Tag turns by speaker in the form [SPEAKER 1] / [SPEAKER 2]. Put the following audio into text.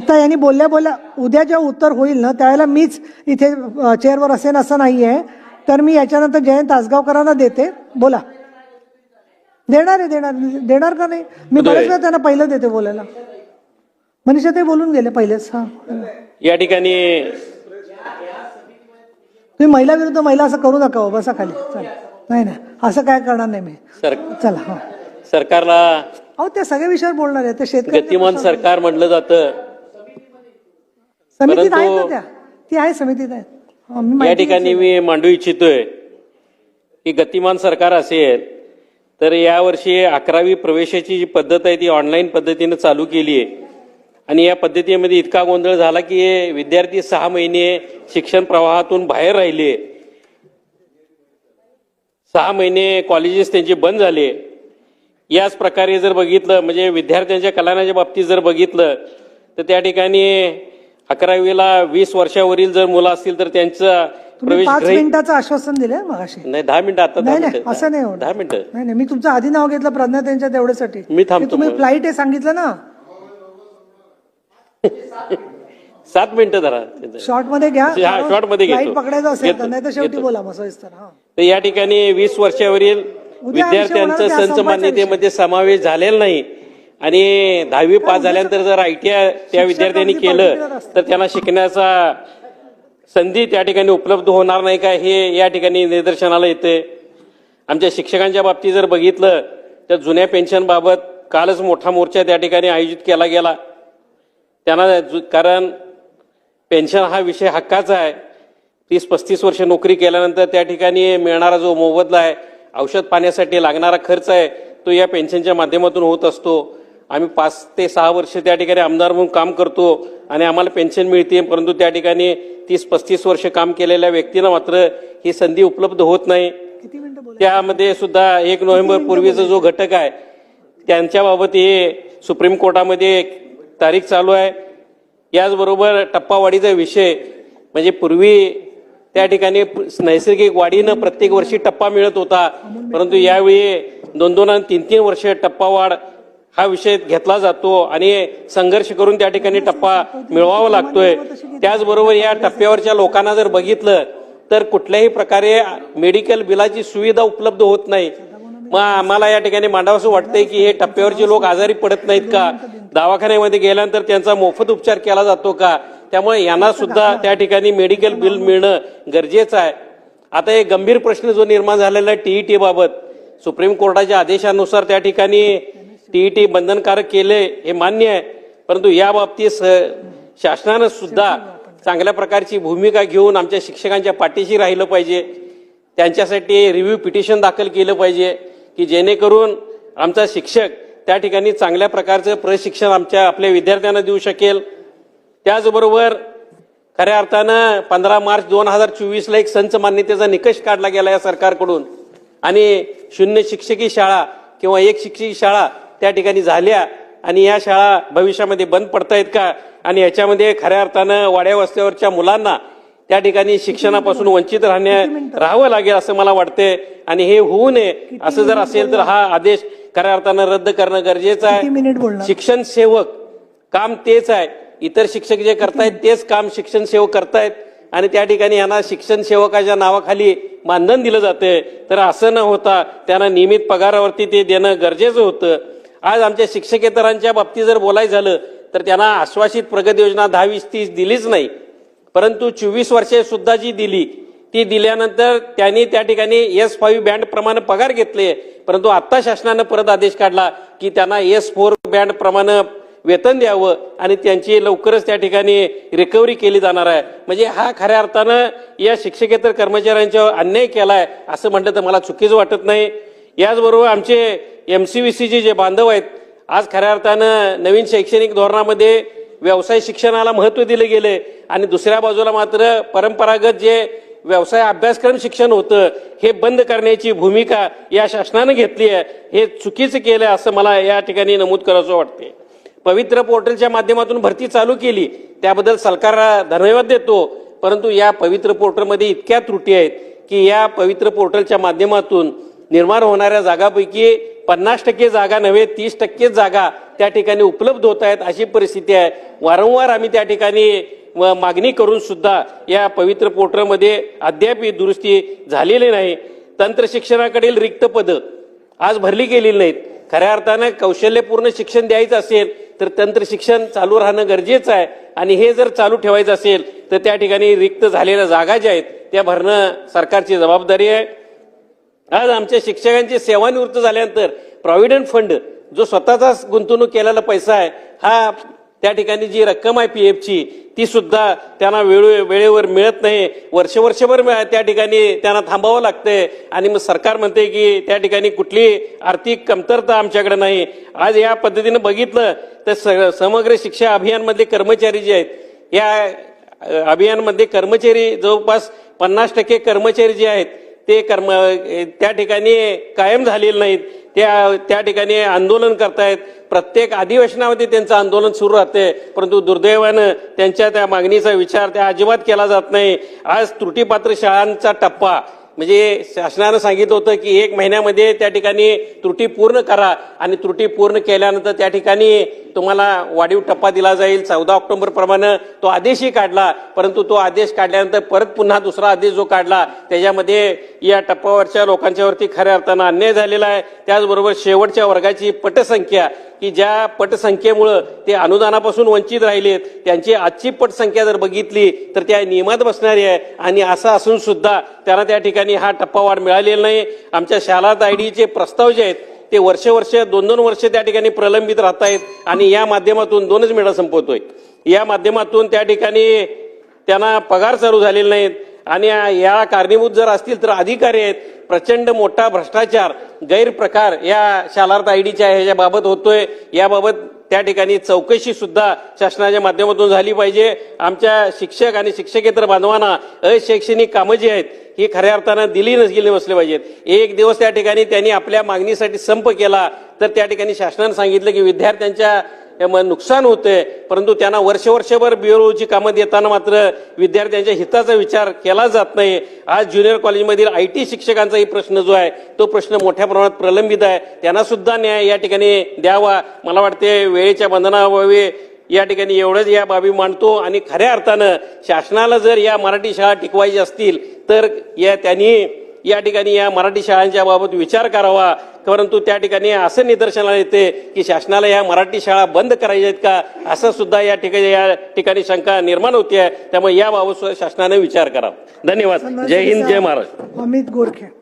[SPEAKER 1] आता यांनी बोलल्या बोलल्या उद्या जेव्हा उत्तर होईल ना त्यावेळेला मीच इथे चेअरवर असेन असं नाही आहे तर मी याच्यानंतर जयंत तासगावकरांना देते. बोला. देणार आहे देणार. देणार का नाही? मी बरेच वेळा त्यांना पहिलं देते बोलायला. मनीषा ते बोलून गेले पहिलेच हा.
[SPEAKER 2] या ठिकाणी
[SPEAKER 1] तुम्ही महिला विरुद्ध महिला असं करू नका हो, बसा खाली. चला. नाही नाही. असं काय करणार नाही मी. चला हा.
[SPEAKER 2] सरकारला
[SPEAKER 1] अहो त्या सगळ्या विषयावर बोलणार आहे ते शेतकरी
[SPEAKER 2] गतिमान सरकार म्हटलं जातं.
[SPEAKER 1] समितीत आहेत ना त्या. ती आहे समितीत आहेत.
[SPEAKER 2] या ठिकाणी मी मांडू इच्छितोय की गतिमान सरकार असेल तर यावर्षी अकरावी प्रवेशाची जी पद्धत आहे ती ऑनलाईन पद्धतीने चालू केली आहे. आणि या पद्धतीमध्ये इतका गोंधळ झाला की हे विद्यार्थी सहा महिने शिक्षण प्रवाहातून बाहेर राहिले. सहा महिने कॉलेजेस त्यांचे बंद झाले. याच प्रकारे जर बघितलं म्हणजे विद्यार्थ्यांच्या कल्याणाच्या बाबतीत जर बघितलं तर त्या ठिकाणी अकरावीला वीस वर्षावरील जर मुलं असतील तर त्यांचा
[SPEAKER 1] तुम्ही
[SPEAKER 2] प्रवेश
[SPEAKER 1] पाच मिनिटाचं आश्वासन दिलंय मगाशी.
[SPEAKER 2] नाही दहा मिनिटं आता दहा
[SPEAKER 1] नाही नाही
[SPEAKER 2] मिनिटं.
[SPEAKER 1] असं नाही होणार.
[SPEAKER 2] दहा मिनिटं.
[SPEAKER 1] नाही नाही मी तुमचं आधी नाव घेतलं प्रज्ञा त्यांच्या तेवढ्यासाठी
[SPEAKER 2] मी थांबतो
[SPEAKER 1] तुम्ही
[SPEAKER 2] मग.
[SPEAKER 1] फ्लाईट आहे सांगितलं ना.
[SPEAKER 2] सात मिनिटं धरा
[SPEAKER 1] शॉर्टमध्ये घ्या
[SPEAKER 2] हा, short मध्ये घेतो.
[SPEAKER 1] फ्लाईट पकडायचं असेल तर
[SPEAKER 2] घेतो,
[SPEAKER 1] नाही तर शेवटी
[SPEAKER 2] घेतो.
[SPEAKER 1] बोला मग सविस्तर हा.
[SPEAKER 2] तर या ठिकाणी वीस वर्षावरील
[SPEAKER 1] उद्या विषय होणार
[SPEAKER 2] विद्यार्थ्यांचं
[SPEAKER 1] हा
[SPEAKER 2] संच मान्यतेमध्ये समावेश झालेला नाही. आणि दहावी पास झाल्यानंतर जर आय टी आय त्या विद्यार्थ्यांनी केलं. तर त्यांना शिकण्याचा संधी त्या ठिकाणी उपलब्ध होणार नाही का? हे या ठिकाणी निदर्शनाला येते आमच्या शिक्षकांच्या बाबतीत जर बघितलं तर जुन्या पेन्शनबाबत कालच मोठा मोर्चा त्या ठिकाणी आयोजित केला गेला. त्यांना कारण पेन्शन हा विषय हक्काचा आहे. तीस पस्तीस वर्ष नोकरी केल्यानंतर त्या ठिकाणी मिळणारा जो मोबदला आहे औषध पाण्यासाठी लागणारा खर्च आहे तो या पेन्शनच्या माध्यमातून होत असतो. आम्ही पाच ते सहा वर्ष त्या ठिकाणी आमदार म्हणून काम करतो आणि आम्हाला पेन्शन मिळते परंतु त्या ठिकाणी तीस पस्तीस वर्ष काम केलेल्या व्यक्तींना मात्र ही संधी उपलब्ध होत नाही. त्यामध्ये सुद्धा एक नोव्हेंबर पूर्वीचा जो घटक आहे त्यांच्याबाबत हे सुप्रीम कोर्टामध्ये एक तारीख चालू आहे. याचबरोबर टप्पावाढीचा विषय म्हणजे पूर्वी त्या ठिकाणी नैसर्गिक वाढीनं प्रत्येक वर्षी टप्पा मिळत होता. परंतु यावेळी दोन दोन आणि तीन तीन वर्ष टप्पावाढ हा विषय घेतला जातो आणि संघर्ष करून त्या ठिकाणी टप्पा मिळवावा लागतोय. त्याचबरोबर या टप्प्यावरच्या लोकांना जर बघितलं तर कुठल्याही प्रकारे मेडिकल बिलाची सुविधा उपलब्ध होत नाही. मग आम्हाला या ठिकाणी मांडावंसं वाटतंय की हे टप्प्यावरचे लोक आजारी पडत नाहीत का? दवाखान्यामध्ये गेल्यानंतर त्यांचा मोफत उपचार केला जातो का? त्यामुळे यांना सुद्धा त्या ठिकाणी मेडिकल बिल मिळणं गरजेचं आहे. आता एक गंभीर प्रश्न जो निर्माण झालेला आहे टीईटी बाबत. सुप्रीम कोर्टाच्या आदेशानुसार त्या ठिकाणी टीईटी बंधनकारक केले हे मान्य आहे. परंतु या बाबतीत स- शासनानं सुद्धा चांगल्या प्रकारची भूमिका घेऊन आमच्या शिक्षकांच्या पाठीशी राहिलं पाहिजे. त्यांच्यासाठी रिव्ह्यू पिटिशन दाखल केलं पाहिजे की जेणेकरून आमचा शिक्षक त्या ठिकाणी चांगल्या प्रकारचं प्रशिक्षण आमच्या आपल्या विद्यार्थ्यांना देऊ शकेल. त्याचबरोबर खऱ्या अर्थानं पंधरा मार्च दोन हजार चोवीसला एक संच मान्यतेचा निकष काढला गेला या सरकारकडून. आणि शून्य शिक्षकी शाळा किंवा एक शिक्षकी शाळा त्या ठिकाणी झाल्या आणि या शाळा भविष्यामध्ये बंद पडतायत का? आणि याच्यामध्ये खऱ्या अर्थानं वाड्या वस्त्यावरच्या मुलांना त्या ठिकाणी शिक्षणापासून वंचित राहण्या राहावं लागेल असं मला वाटते आणि हे होऊ नये. असं जर असेल तर हा आदेश खऱ्या अर्थानं रद्द करणं गरजेचं आहे? शिक्षण सेवक काम तेच आहे. इतर शिक्षक जे करतायत तेच काम शिक्षण सेवक करतायत. आणि त्या ठिकाणी यांना शिक्षण सेवकाच्या नावाखाली मानधन दिलं जाते तर असं न होता त्यांना नियमित पगारावरती ते देणं गरजेचं होतं. आज आमच्या शिक्षकेतरांच्या बाबतीत जर बोलायचं झालं तर त्यांना आश्वासित प्रगती योजना दहा वीस तीस दिलीच नाही. परंतु चोवीस वर्षे सुद्धा जी दिली ती दिल्यानंतर त्यांनी त्या ठिकाणी एस फाईव्ह बँड प्रमाणे पगार घेतले. परंतु आत्ता शासनानं परत आदेश काढला की त्यांना एस फोर बँड प्रमाणे वेतन द्यावं आणि त्यांची लवकरच त्या ठिकाणी रिकव्हरी केली जाणार आहे. म्हणजे हा खऱ्या अर्थानं या शिक्षकेतर कर्मचाऱ्यांच्यावर अन्याय केलाय असं म्हटलं तर मला चुकीचं वाटत नाही. याचबरोबर आमचे एम सी व्ही सीचे जे बांधव आहेत आज खऱ्या अर्थानं नवीन शैक्षणिक धोरणामध्ये व्यवसाय शिक्षणाला महत्त्व दिलं गेलं आणि दुसऱ्या बाजूला मात्र परंपरागत जे व्यवसाय अभ्यासक्रम शिक्षण होतं हे बंद करण्याची भूमिका या शासनानं घेतली आहे. हे चुकीचं केलं असं मला या ठिकाणी नमूद करायचं वाटते पवित्र पोर्टलच्या माध्यमातून भरती चालू केली त्याबद्दल सरकारला धन्यवाद देतो. परंतु या पवित्र पोर्टलमध्ये इतक्या त्रुटी आहेत की या पवित्र पोर्टलच्या माध्यमातून निर्माण होणाऱ्या जागापैकी पन्नास टक्के जागा नव्हे तीस टक्के जागा त्या ठिकाणी उपलब्ध होत आहेत अशी परिस्थिती आहे. वारंवार आम्ही त्या ठिकाणी मागणी करून सुद्धा या पवित्र पोर्टलमध्ये अद्याप ही दुरुस्ती झालेली नाही. तंत्रशिक्षणाकडील रिक्त पदं आज भरली गेलेली नाहीत. खऱ्या अर्थानं कौशल्यपूर्ण शिक्षण द्यायचं असेल तर तंत्र शिक्षण चालू राहणं गरजेचं आहे. आणि हे जर चालू ठेवायचं असेल तर त्या ठिकाणी रिक्त झालेल्या जागा ज्या आहेत त्या भरणं सरकारची जबाबदारी आहे. आज आमच्या शिक्षकांची सेवानिवृत्त झाल्यानंतर प्रॉव्हिडंट फंड जो स्वतःचा गुंतवणूक केलेला पैसा आहे हा त्या ठिकाणी जी रक्कम आहे पी एफची ती सुद्धा त्यांना वेळे वेळेवर मिळत नाही. वर्ष वर्षभर मिळा- त्या ठिकाणी त्यांना थांबावं लागतंय. आणि मग सरकार म्हणते की त्या ठिकाणी कुठली आर्थिक कमतरता आमच्याकडे नाही. आज या पद्धतीनं बघितलं तर स- समग्र शिक्षा अभियानमधले कर्मचारी जे आहेत या अभियानमध्ये कर्मचारी जवळपास पन्नास टक्के कर्मचारी जे आहेत ते कर्म त्या ठिकाणी कायम झालेले नाहीत. त्या त्या ठिकाणी आंदोलन करतायत. प्रत्येक अधिवेशनामध्ये त्यांचं आंदोलन सुरू राहते. परंतु दुर्दैवानं त्यांच्या त्या मागणीचा विचार त्या अजिबात केला जात नाही. आज त्रुटीपात्र शाळांचा टप्पा म्हणजे शासनानं सांगितलं होतं की एक महिन्यामध्ये त्या ठिकाणी त्रुटी पूर्ण करा आणि त्रुटी पूर्ण केल्यानंतर त्या ठिकाणी तुम्हाला वाढीव टप्पा दिला जाईल. चौदा ऑक्टोबर प्रमाणे तो आदेशही काढला परंतु तो आदेश काढल्यानंतर परत पुन्हा दुसरा आदेश जो काढला त्याच्यामध्ये या टप्प्यावरच्या लोकांच्यावरती खऱ्या अर्थानं अन्याय झालेला आहे. त्याचबरोबर शेवटच्या वर्गाची पटसंख्या की ज्या पटसंख्येमुळं ते अनुदानापासून वंचित राहिलेत त्यांची आजची पटसंख्या जर बघितली तर त्या नियमात बसणारी आहे आणि असं असून सुद्धा त्यांना त्या ठिकाणी हा टप्पा वाढ मिळालेला नाही. आमच्या शालात आयडीचे प्रस्ताव जे आहेत ते वर्ष वर्ष दोन दोन वर्ष त्या ठिकाणी प्रलंबित राहत आहेत आणि या माध्यमातून दोनच मेळा संपवतोय. या माध्यमातून त्या ठिकाणी त्यांना पगार चालू झालेले नाहीत. आणि या कारणीभूत जर असतील तर अधिकारी आहेत. प्रचंड मोठा भ्रष्टाचार गैरप्रकार या शालार्थ आयडीच्या ह्याच्याबाबत होतोय. याबाबत त्या ठिकाणी चौकशी सुद्धा शासनाच्या माध्यमातून झाली पाहिजे. आमच्या शिक्षक आणि शिक्षकेतर बांधवांना अशैक्षणिक कामं जी आहेत ही खऱ्या अर्थानं दिली नस गेली नसले पाहिजेत. एक दिवस त्या ठिकाणी त्यांनी आपल्या मागणीसाठी संप केला तर त्या ठिकाणी शासनानं सांगितलं की विद्यार्थ्यांच्या त्यामुळे नुकसान होतंय. परंतु त्यांना वर्ष वर्षभर बीओची कामं देताना मात्र विद्यार्थ्यांच्या हिताचा विचार केला जात नाही. आज ज्युनियर कॉलेजमधील आय टी शिक्षकांचाही प्रश्न जो आहे तो प्रश्न मोठ्या प्रमाणात प्रलंबित आहे. त्यांना सुद्धा न्याय या ठिकाणी द्यावा. मला वाटते वेळेच्या बंधनाभावी या ठिकाणी एवढंच या बाबी मांडतो आणि खऱ्या अर्थानं शासनाला जर या मराठी शाळा टिकवायच्या असतील तर या त्यांनी या ठिकाणी या मराठी शाळांच्या बाबत विचार करावा. परंतु त्या ठिकाणी असं निदर्शनाला येते की शासनाला या मराठी शाळा बंद करायच्या आहेत का? असं सुद्धा या ठिकाणी या ठिकाणी शंका निर्माण होते आहे त्यामुळे याबाबत सुद्धा शासनाने विचार करावा धन्यवाद. जय हिंद जय महाराष्ट्र.
[SPEAKER 1] अमित गोरखे.